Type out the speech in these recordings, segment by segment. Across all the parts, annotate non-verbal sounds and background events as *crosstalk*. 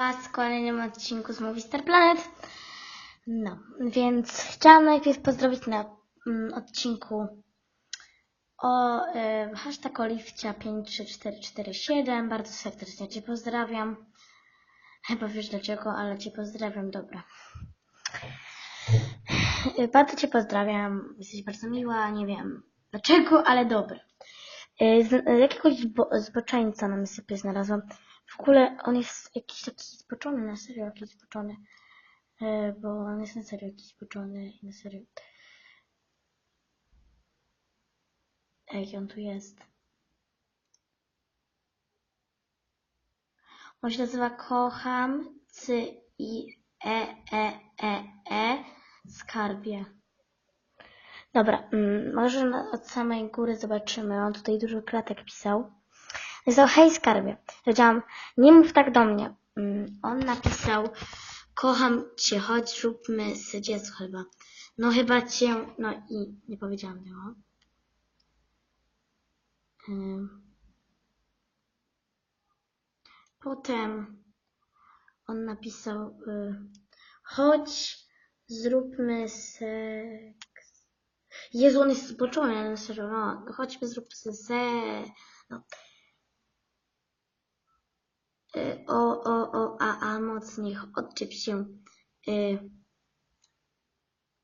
Was w kolejnym odcinku z Movie Star Planet. No, więc chciałam najpierw pozdrowić na mm, odcinku o y, hashtag Oliwcia 53447. Bardzo serdecznie Cię pozdrawiam. Chyba wiesz dlaczego, ale Cię pozdrawiam, dobra. Y, Bardzo Cię pozdrawiam, jesteś bardzo miła, nie wiem dlaczego, ale dobra. Y, Z, y, jakiegoś zbo, zboczeńca na mysypie znalazłam. W ogóle on jest jakiś taki zboczony, na serio jakiś zboczony. Y, Bo on jest na serio jakiś zboczony, na serio. Ej, on tu jest. On się nazywa Kocham Cy i E E E E Skarbie. Dobra, mm, może od samej góry zobaczymy. On tutaj dużo klatek pisał. Napisał, hej skarbie. Powiedziałam, nie mów tak do mnie. Mm, on napisał, kocham cię, chodź zróbmy z dziecko chyba. No chyba cię, no i nie powiedziałam tego. Potem on napisał, y, chodź zróbmy seks. Jezu, on jest zboczony, ale serio, no, chodźmy zrób se, no. Y, O, o, o, mocniej, odczep się y,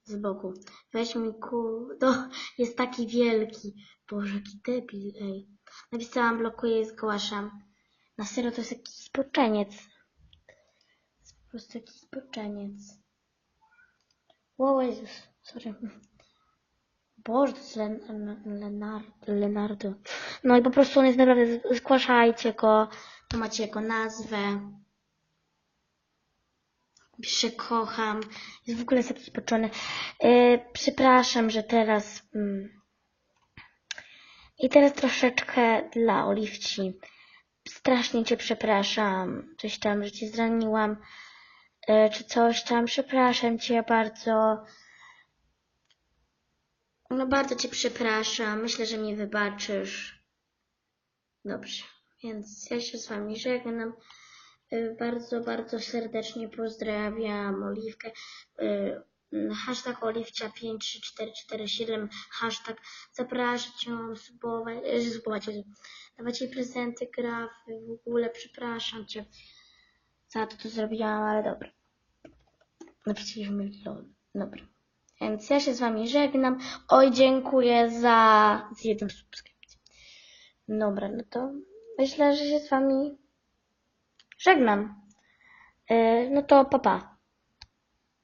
z boku. Weź mi ku, to *laughs* jest taki wielki. Boże, jaki debil, ej. Napisałam, blokuję i zgłaszam. Na serio, to jest jakiś zboczeniec. To jest po prostu jakiś zboczeniec. Wow, Jezus, sorry. Boże, to jest Len, Len, Lenar, Lenardo. No i po prostu on jest naprawdę, zgłaszajcie go, macie jego nazwę. Pisze kocham, jest w ogóle jest jakiś poczony. Yy, przepraszam, że teraz... Mm, I teraz troszeczkę dla Oliwci. Strasznie cię przepraszam. Coś tam, że cię zraniłam. Yy, czy coś tam. Przepraszam cię bardzo. No bardzo cię przepraszam. Myślę, że mnie wybaczysz. Dobrze. Więc ja się z wami żegnam. Y, Bardzo, bardzo serdecznie pozdrawiam Oliwkę. Y, Hashtag Oliwcia 53447 Hashtag zapraszam cię subować, y, subować, Jezu. dawać jej prezenty, grafy, w ogóle przepraszam cię za to, co zrobiłam, ale dobra. Napisaliśmy lol. Dobra. Więc ja się z wami żegnam. Oj, dziękuję za z jedną subskrypcję. Dobra, no to myślę, że się z wami żegnam. Yy, no to papa. Pa.